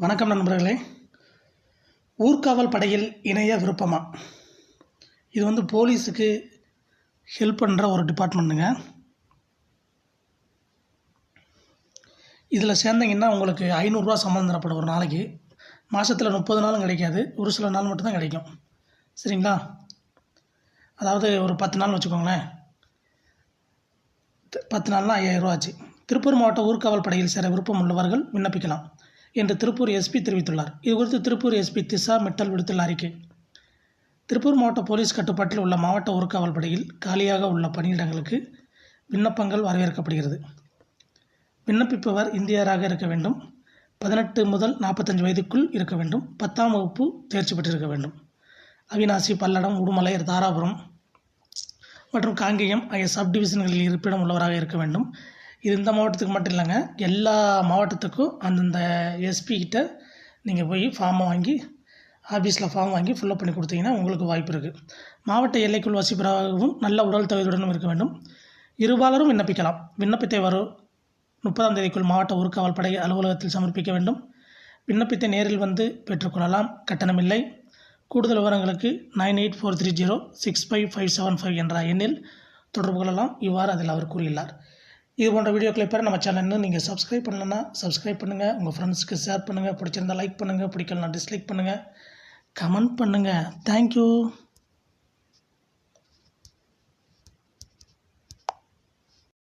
வணக்கம் நண்பர்களே. ஊர்காவல் படையில் இணைய விருப்பமா? இது வந்து போலீஸுக்கு ஹெல்ப் பண்ணுற ஒரு டிபார்ட்மெண்ட்டுங்க இதில் சேர்ந்தீங்கன்னா உங்களுக்கு ஐநூறுரூவா சம்பளம் தரப்படும் ஒரு நாளைக்கு. மாதத்தில் முப்பது நாளும் கிடைக்காது. ஒரு சில நாள் மட்டும்தான் கிடைக்கும். சரிங்களா? அதாவது ஒரு பத்து நாள் வச்சுக்கோங்களேன். பத்து நாள்னா ஐயாயிரரூவா ஆச்சு. திருப்பூர் மாவட்ட ஊர்காவல் படையில் சேர விருப்பம் உள்ளவர்கள் விண்ணப்பிக்கலாம். என்று திருப்பூர் எஸ்பி தெரிவித்துள்ளார். இது குறித்து திருப்பூர் எஸ்பி திசா மிட்டல் விடுத்துள்ள அறிக்கை. திருப்பூர் மாவட்ட போலீஸ் கட்டுப்பாட்டில் உள்ள மாவட்ட ஊர்காவல் படையில் காலியாக உள்ள பணியிடங்களுக்கு விண்ணப்பங்கள் வரவேற்கப்படுகிறது. விண்ணப்பிப்பவர் இந்தியராக இருக்க வேண்டும். பதினெட்டு முதல் நாற்பத்தஞ்சு வயதுக்குள் இருக்க வேண்டும். பத்தாம் வகுப்பு தேர்ச்சி பெற்றிருக்க வேண்டும். அவிநாசி பல்லடம் உடுமலை தாராபுரம் மற்றும் காங்கேயம் ஆகிய சப் டிவிஷன்களில் இருப்பிடம் உள்ளவராக இருக்க வேண்டும். இது இந்த மாவட்டத்துக்கு மட்டும் இல்லைங்க. எல்லா மாவட்டத்துக்கும் அந்தந்த எஸ்பி கிட்ட நீங்கள் போய் ஃபார்மை வாங்கி ஆஃபீஸில் ஃபார்ம் வாங்கி ஃபில்அப் பண்ணி கொடுத்தீங்கன்னா உங்களுக்கு வாய்ப்பு இருக்குது மாவட்ட எல்லைக்குள் வசிப்பவராகவும் நல்ல உடல் தகுதியுடனும் இருக்க வேண்டும். இருபாலரும் விண்ணப்பிக்கலாம். விண்ணப்பத்தை வரும். முப்பதாம் தேதிக்குள் மாவட்ட ஊர்காவல் படை அலுவலகத்தில் சமர்ப்பிக்க வேண்டும். விண்ணப்பத்தை நேரில் வந்து பெற்றுக்கொள்ளலாம் கட்டணமில்லை கூடுதல் விவரங்களுக்கு nine eight four three zero six five five seven five என்ற எண்ணில் தொடர்பு கொள்ளலாம். இவ்வாறு அதில் அவர் கூறியுள்ளார். இது போன்ற வீடியோக்களை பெற நம்ம சேனல் நீங்கள் சப்ஸ்கிரைப் பண்ணலன்னா சப்ஸ்கிரைப் பண்ணுங்கள் உங்கள் ஃப்ரெண்ட்ஸ்க்கு ஷேர் பண்ணுங்கள் பிடிச்சிருந்தா லைக் பண்ணுங்கள் பிடிக்கலன்னா டிஸ்லைக் பண்ணுங்கள் கமெண்ட் பண்ணுங்கள் தேங்க்யூ